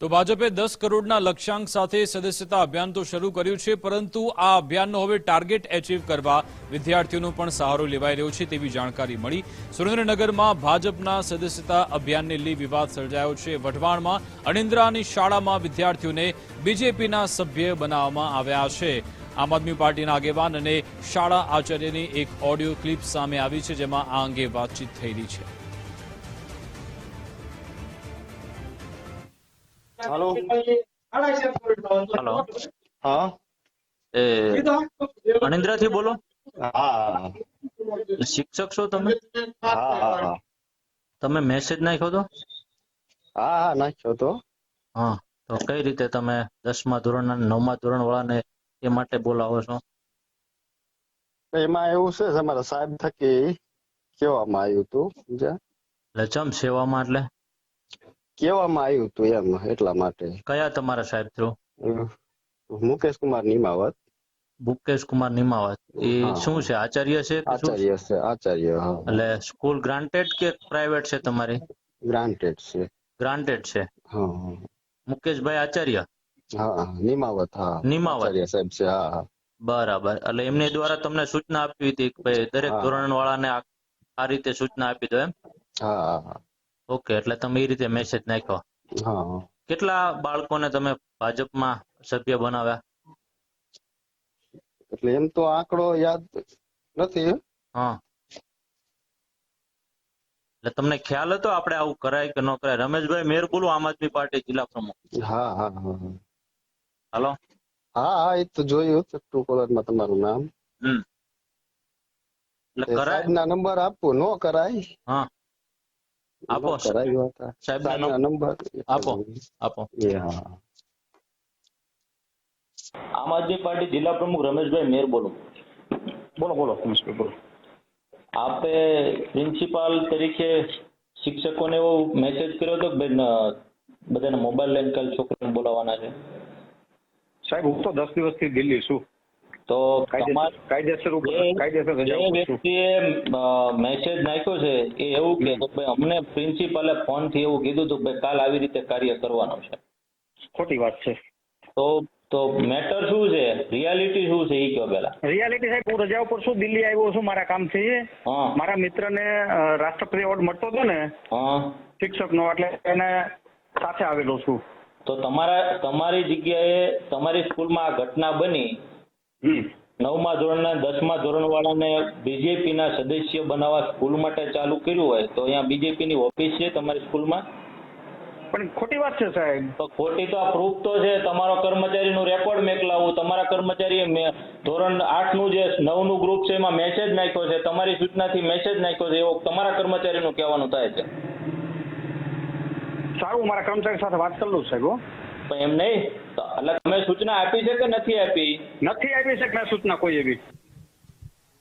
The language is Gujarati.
તો ભાજપે દસ કરોડના લક્ષ્યાંક સાથે સદસ્યતા અભિયાન તો શરૂ કર્યું છે, પરંતુ આ અભિયાનનો હવે ટાર્ગેટ એચીવ કરવા વિદ્યાર્થીઓનો પણ સહારો લેવાઈ રહ્યો છે તેવી જાણકારી મળી. સુરેન્દ્રનગરમાં ભાજપના સદસ્યતા અભિયાનને લઈ વિવાદ સર્જાયો છે. વઢવાણમાં અણિન્દ્રાની શાળામાં વિદ્યાર્થીઓને બીજેપીના સભ્ય બનાવવામાં આવ્યા છે. આમ આદમી પાર્ટીના આગેવાન અને શાળા આચાર્યની એક ઓડિયો ક્લિપ સામે આવી છે, જેમાં આ અંગે વાતચીત થયેલી છે. હાલો હલો હા એ અનિન્દ્રાથી બોલો. હા. શિક્ષક છો તમે? હા તમે મેસેજ નાખ્યો તો? હા હા નાખ્યો તો. હા તો કઈ રીતે તમે દસમા ધોરણ અને નવમા ધોરણ વાળાને એ માટે બોલાવો છો? એમાં એવું છે તમારા સાહેબ થકી કહેવામાં આવ્યું હતું એટલે ચમ સેવામાં એટલે? કહેવામાં આવ્યું હતું એમ એટલા માટે. કયા તમારા સાહેબ થ્રુ મુકેશ કુમાર નિમાવત. મુકેશ કુમાર નિમાવત. એ શું છે આચાર્ય છે આચાર્ય છે આચાર્ય એટલે સ્કૂલ ગ્રાન્ટેડ કે પ્રાઇવેટ છે તમારી? ગ્રાન્ટેડ છે. ગ્રાન્ટેડ છે. મુકેશભાઈ આચાર્ય? હા નિમાવત હા. નિમાવત. સાહેબ છે હા બરાબર. એટલે એમની દ્વારા તમને સૂચના આપી હતી કે ભાઈ દરેક ધોરણ વાળાને આ આ રીતે સૂચના આપી દો એમ? હા. ઓકે એટલે તમે એ રીતે મેસેજ નાખ્યો. હા. કેટલા બાળકોને તમે ભાજપમાં સભ્ય બનાવ્યા? એટલે એમ તો આંકડો યાદ નથી હા? એટલે તમને ખ્યાલ હતો આપણે આવું કરાય કે ન કરાય? રમેશભાઈ મેરપુલ આમ આદમી પાર્ટી જિલ્લા પ્રમુખ. હા હા હા. હાલો. હા હા એ તો જોયું ટુ કોલરમાં તમારું નામ. હમ. એટલે કરાય? ના નંબર આપવું નો કરાય. હા. આપો. નંબર આપો. આપો. આમ આદમી પાર્ટી જિલ્લા પ્રમુખ રમેશભાઈ મેર બોલું. બોલો બોલો. બોલો. આપે પ્રિન્સિપાલ તરીકે શિક્ષકોને એવો મેસેજ કર્યો હતો કે બધાને મોબાઈલ લઈને કાલ છોકરાને બોલાવવાના છે. સાહેબ હું તો દસ દિવસથી દિલ્હી છું. તો કાયદેસર વ્યક્તિએ મેસેજ નાખ્યો છે એ એવું કે ભાઈ અમને પ્રિન્સિપાલે ફોનથી એવું કીધું હતું કે ભાઈ કાલ આવી રીતે કાર્ય કરવાનું છે. ખોટી વાત છે. તો તો મેટર શું છે? રિયાલિટી શું છે એ કયો પેલા રિયાલિટી સાહેબ હું રજા ઉપર છું દિલ્હી આવ્યો છું મારા કામથી? હા. મારા મિત્રને ને રાષ્ટ્રપતિ એવોર્ડ મળતો હતો ને હા. શિક્ષકનો એટલે એને સાથે આવેલો છું. તો તમારા તમારી જગ્યાએ તમારી સ્કૂલમાં આ ઘટના બની નવમા ધોરણના દસમા ધોરણવાળાને બીજેપીના સદસ્ય બનાવવા સ્કૂલ માટે ચાલુ કર્યું હોય તો અહીંયા બીજેપીની ઓફિસ છે તમારી સ્કૂલમાં? પણ ખોટી વાત છે સાહેબ. તો ખોટી તો આ પ્રૂફ તો છે તમારો કર્મચારીનું રેકોર્ડ મેકલાવું તમારા કર્મચારીએ ધોરણ આઠનું જે નવનું ગ્રુપ છે એમાં મેસેજ નાખ્યો છે તમારી સૂચનાથી મેસેજ નાખ્યો છે એવો તમારા કર્મચારીનું કહેવાનું થાય છે. સારું મારા કર્મચારી સાથે વાત કરી લઉં સાહેબ એમ નહીં. એટલે તમે સૂચના આપી છે કે નથી આપી? નથી આપી શકતા સૂચના કોઈ એવી.